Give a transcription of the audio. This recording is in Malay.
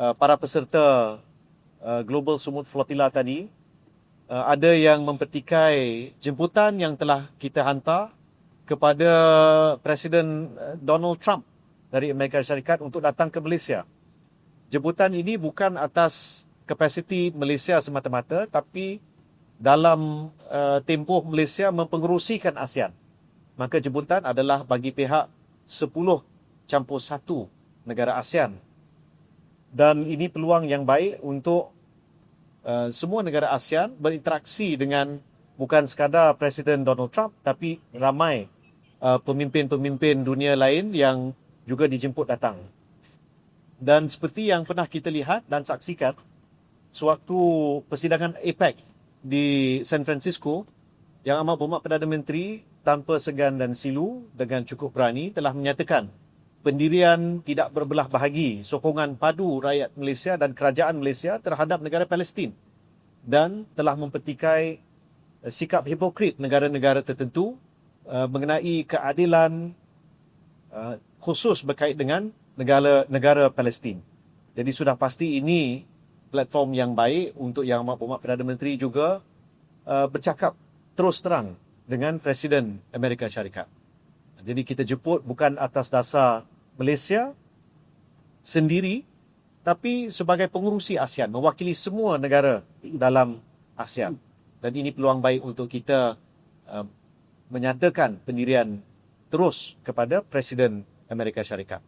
uh, para peserta uh, Global Sumut Flotilla tadi uh, ada yang mempertikai jemputan yang telah kita hantar kepada Presiden Donald Trump dari Amerika Syarikat untuk datang ke Malaysia. Jemputan ini bukan atas kapasiti Malaysia semata-mata tapi dalam uh, tempoh Malaysia mempengerusikan ASEAN. Maka jemputan adalah bagi pihak 10 campur satu negara ASEAN. Dan ini peluang yang baik untuk uh, semua negara ASEAN berinteraksi dengan bukan sekadar Presiden Donald Trump tapi ramai uh, pemimpin-pemimpin dunia lain yang juga dijemput datang. Dan seperti yang pernah kita lihat dan saksikan sewaktu persidangan APEC di San Francisco, Yang Amat Berhormat Perdana Menteri tanpa segan dan silu dengan cukup berani telah menyatakan pendirian tidak berbelah bahagi sokongan padu rakyat Malaysia dan kerajaan Malaysia terhadap negara Palestin dan telah mempertikai eh, sikap hipokrit negara-negara tertentu uh, mengenai keadilan uh, khusus berkait dengan negara negara Palestin. Jadi sudah pasti ini platform yang baik untuk Yang Amat Perdana Menteri juga bercakap terus terang dengan Presiden Amerika Syarikat. Jadi kita jemput bukan atas dasar Malaysia sendiri tapi sebagai pengurusi ASEAN mewakili semua negara dalam ASEAN. Dan ini peluang baik untuk kita uh, menyatakan pendirian terus kepada Presiden Amerika Syarikat.